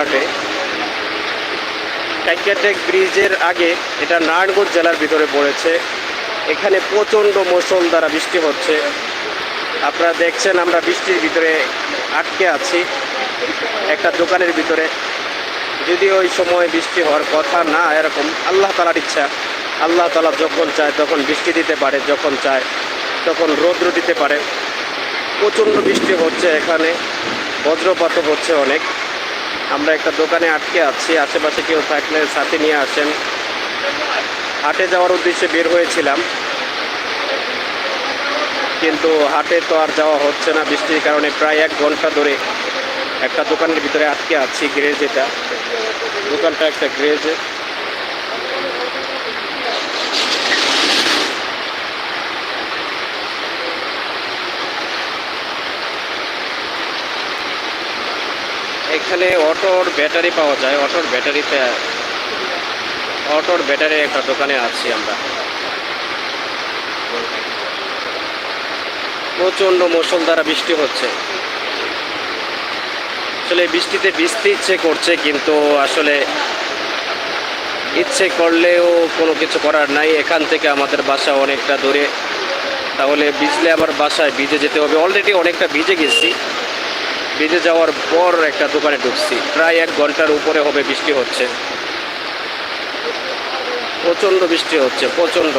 হাটে। কাইকিয়াটেক ব্রিজের আগে এটা নারায়ণগঞ্জ জেলার ভিতরে পড়েছে। এখানে প্রচণ্ড মৌসুম দ্বারা বৃষ্টি হচ্ছে। আপনারা দেখছেন, আমরা বৃষ্টির ভিতরে আটকে আছি। একটা দোকানের ভিতরে। যদি ওই সময় বৃষ্টি হওয়ার কথা না, এরকম আল্লাহ তালার ইচ্ছা। আল্লাহ তালা যখন চায়, তখন বৃষ্টি দিতে পারে, যখন চায়, তখন রৌদ্র দিতে পারে। প্রচণ্ড বৃষ্টি হচ্ছে এখানে। বজ্রপাতও হচ্ছে অনেক। আমরা একটা দোকানে আটকে আছি, আশেপাশে কেউ থাকলে সাথে নিয়ে আসেন। হাটে যাওয়ার উদ্দেশ্যে বের হয়েছিলাম। কিন্তু হাটে তো আর যাওয়া হচ্ছে না, বৃষ্টির কারণে প্রায় এক ঘণ্টা ধরে একটা দোকানের ভিতরে আটকে আছি গ্রেজ এটা দোকানটা একটা গ্রেজে। এখানে অটোর ব্যাটারি পাওয়া যায়। অটোর ব্যাটারিতে, অটোর ব্যাটারি একটা দোকানে আছি আমরা। প্রচণ্ড দ্বারা বৃষ্টি হচ্ছে। আসলে বৃষ্টিতে বৃষ্টি ইচ্ছে করছে, কিন্তু আসলে ইচ্ছে করলেও কোনো কিছু করার নাই। এখান থেকে আমাদের বাসা অনেকটা দূরে। তাহলে ভিজলে আবার বাসায় ভিজে যেতে হবে। অলরেডি অনেকটা ভিজে গেছি। ভিজে যাওয়ার পর একটা দোকানে ঢুকছি। প্রায় এক ঘণ্টার উপরে হবে বৃষ্টি হচ্ছে। প্রচণ্ড বৃষ্টি হচ্ছে, প্রচণ্ড।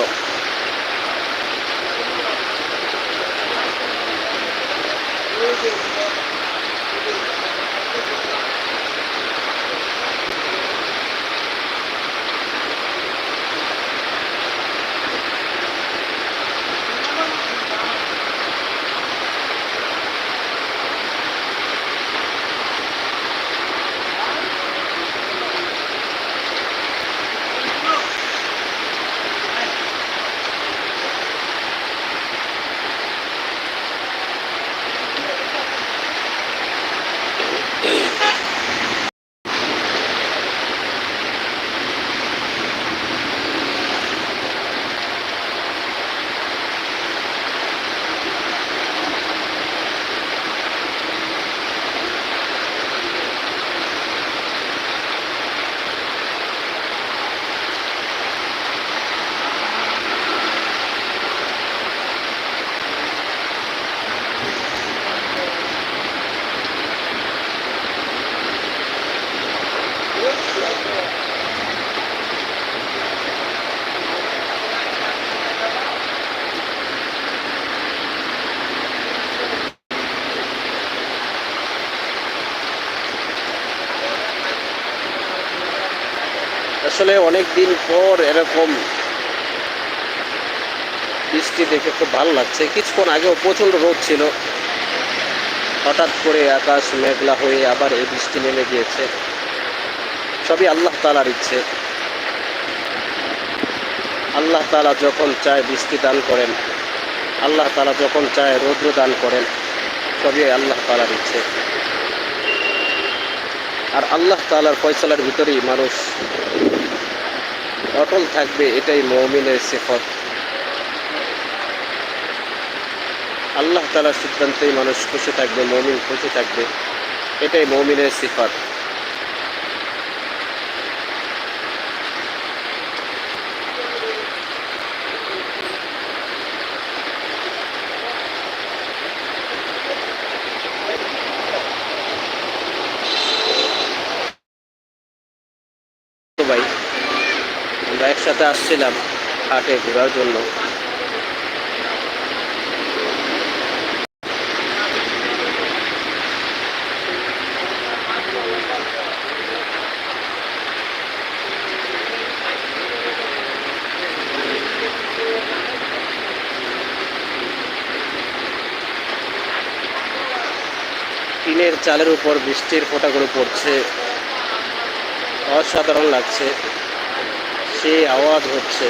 আসলে অনেক দিন পর এরকম বৃষ্টি দেখে খুব ভালো লাগছে। কিছুক্ষণ আগেও প্রচণ্ড রোদ ছিল। হঠাৎ করে আকাশ মেঘলা হয়ে আবার এই বৃষ্টি নেমে গিয়েছে। সবই আল্লাহ তালার ইচ্ছে। আল্লাহ তালা যখন চায় বৃষ্টি দান করেন, আল্লাহ তালা যখন চায় রৌদ্র দান করেন, সবই আল্লাহ তালার ইচ্ছে। আর আল্লাহ তালার ফয়সালার ভিতরেই মানুষ অটল থাকবে, এটাই মৌমিনের সিফত। আল্লাহ তালার সিদ্ধান্তেই মানুষ খুশি থাকবে, মৌমিন খুশি থাকবে, এটাই মৌমিনের সিফাত তো ভাই একসাথে আসছিলাম হাটে ঘোরার জন্য। টিনের চালের উপর বৃষ্টির ফোঁটাগুলো পড়ছে। অসাধারণ লাগছে। সেই আওয়াজ হচ্ছে।